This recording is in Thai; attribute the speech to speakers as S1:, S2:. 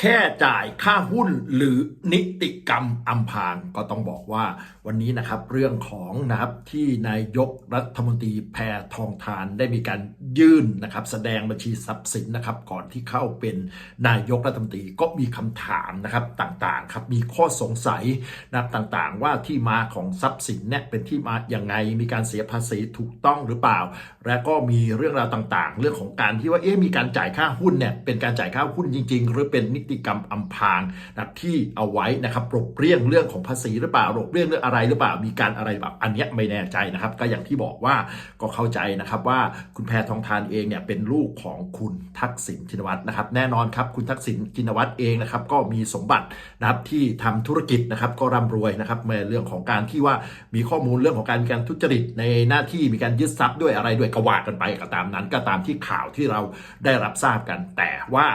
S1: แค่จ่ายค่าหุ้นหรือนิติกรรมอำพางก็ต้องบอกว่า วันนี้นะครับเรื่องของนะครับที่นายกรัฐมนตรีแพทองทานได้มีการยื่นนะครับ แสดงบัญชีทรัพย์สินนะครับ ก่อนที่เข้าเป็นนายกรัฐมนตรีก็มีคำถามนะครับต่างๆครับมีข้อสงสัยนะครับต่างๆ ว่าที่มาของทรัพย์สินเนี่ยเป็นที่มาอย่างไงมีการเสียภาษีถูกต้องหรือเปล่า และก็มีเรื่องราวต่างๆ เรื่องของการที่ว่าเอ๊ะมีการจ่ายค่าหุ้นเนี่ยเป็นการจ่ายค่าหุ้นจริง ๆ หรือเป็นนิติกรรมอำพรางนะครับที่เอาไว้นะครับปลบเลี่ยงเรื่องของภาษีหรือเปล่าปลบเลี่ยงเรื่องอะไรหรือเปล่ามีการอะไรแบบอันเนี้ยไม่แน่ใจนะครับ ก็อย่างที่บอกว่าก็เข้าใจนะครับว่าคุณแพทองทานเองเนี่ยเป็นลูกของคุณทักษิณชินวัตรนะครับ แน่นอนครับคุณทักษิณชินวัตรเองนะครับก็มีสมบัตินะครับที่ทำธุรกิจนะครับก็ร่ำรวยนะครับในเรื่องของการที่ว่ามีข้อมูลเรื่องของการมีการทุจริตในหน้าที่มีการยึดทรัพย์ด้วยอะไรด้วยกว่ากันไปก็ตามนั้นก็ตามที่ข่าวที่เราได้รับทราบกันแต่ว่า